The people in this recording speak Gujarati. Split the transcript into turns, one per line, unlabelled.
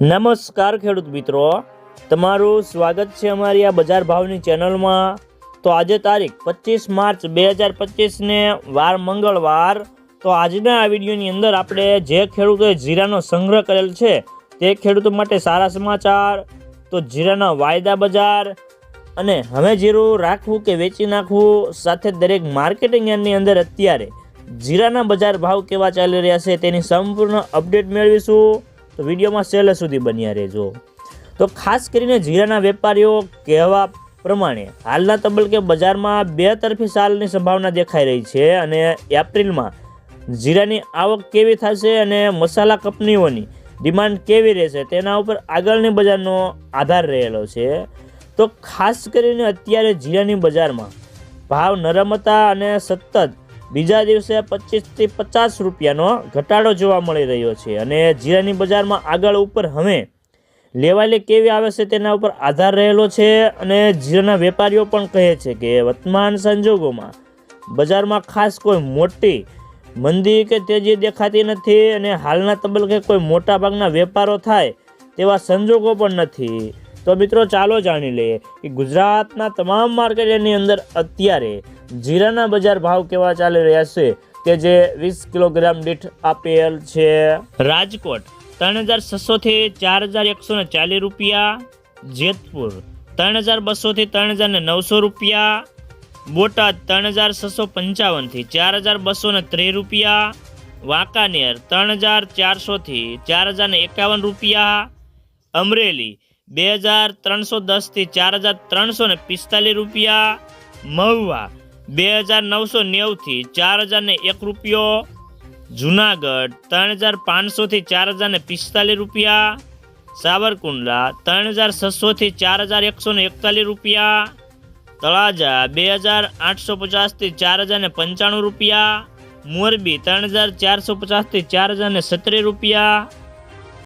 નમસ્કાર ખેડૂત મિત્રો. તમારું સ્વાગત છે અમારી આ બજાર ભાવની ચેનલમાં. તો આજે તારીખ પચીસ માર્ચ બે હજાર પચીસને વાર મંગળવાર. તો આજના આ વિડીયોની અંદર આપણે જે ખેડૂતોએ જીરાનો સંગ્રહ કરેલ છે તે ખેડૂતો માટે સારા સમાચાર, તો જીરાના વાયદા બજાર અને હવે જીરું રાખવું કે વેચી નાખવું સાથે દરેક માર્કેટિંગ યાર્ડની અંદર અત્યારે જીરાના બજાર ભાવ કેવા ચાલી રહ્યા છે તેની સંપૂર્ણ અપડેટ મેળવીશું. તો વિડીયોમાં છેલ્લે સુધી બન્યા રહેજો. તો ખાસ કરીને જીરાના વેપારીઓ કહેવા પ્રમાણે, હાલના તબક્કે બજારમાં બે તરફી સાલની સંભાવના દેખાઈ રહી છે અને એપ્રિલમાં જીરાની આવક કેવી થશે અને મસાલા કંપનીઓની ડિમાન્ડ કેવી રહેશે તેના ઉપર આગળની બજારનો આધાર રહેલો છે. તો ખાસ કરીને અત્યારે જીરાની બજારમાં ભાવ નરમ હતા અને સતત બીજા દિવસે પચીસથી પચાસ રૂપિયાનો ઘટાડો જોવા મળી રહ્યો છે અને જીરાની બજારમાં આગળ ઉપર હવે લેવાલી કેવી આવે છે તેના ઉપર આધાર રહેલો છે અને જીરાના વેપારીઓ પણ કહે છે કે વર્તમાન સંજોગોમાં બજારમાં ખાસ કોઈ મોટી મંદી કે તેજી દેખાતી નથી અને હાલના તબલકે કોઈ મોટા ભાગના વેપારો થાય તેવા સંજોગો પણ નથી. તો મિત્રો ચાલો જાણી લઈએ કે ગુજરાતના તમામ માર્કેટની અંદર અત્યારે જીરાના બજાર ભાવ કેવા ચાલી રહ્યા છે કે જે વીસ કિલોગ્રામ દીઠ આપેલ છે? રાજકોટ ત્રણ હજાર છસોથી ચાર હજાર એકસો ને ચાલીસ રૂપિયા. જેતપુર ત્રણ હજાર બસોથી ત્રણ હજાર ને નવસો રૂપિયા. બોટાદ ત્રણ હજાર છસો પંચાવનથી ચાર હજાર બસો ને ત્રીસ રૂપિયા. વાંકાનેર ત્રણ હજાર ચારસોથી ચાર હજાર ને એકાવન રૂપિયા. અમરેલી, બે હજાર ત્રણસો દસથી ચાર હજાર ત્રણસો ને પિસ્તાલીસ રૂપિયા. મહુવા બે હજાર નવસો નેવુંથી ચાર હજાર ને એક રૂપિયો, જુનાગઢ ત્રણ હજાર પાંચસોથી ચાર હજાર ને પિસ્તાલીસ રૂપિયા સાબરકુંડલા ત્રણ હજાર છસોથી ચાર હજાર એકસો ને એકતાલીસ રૂપિયા, તળાજા બે હજાર આઠસો પચાસથી ચાર હજાર ને પંચાણું રૂપિયા, મોરબી ત્રણ હજાર ચારસો પચાસથી ચાર હજાર ને સત્તરી રૂપિયા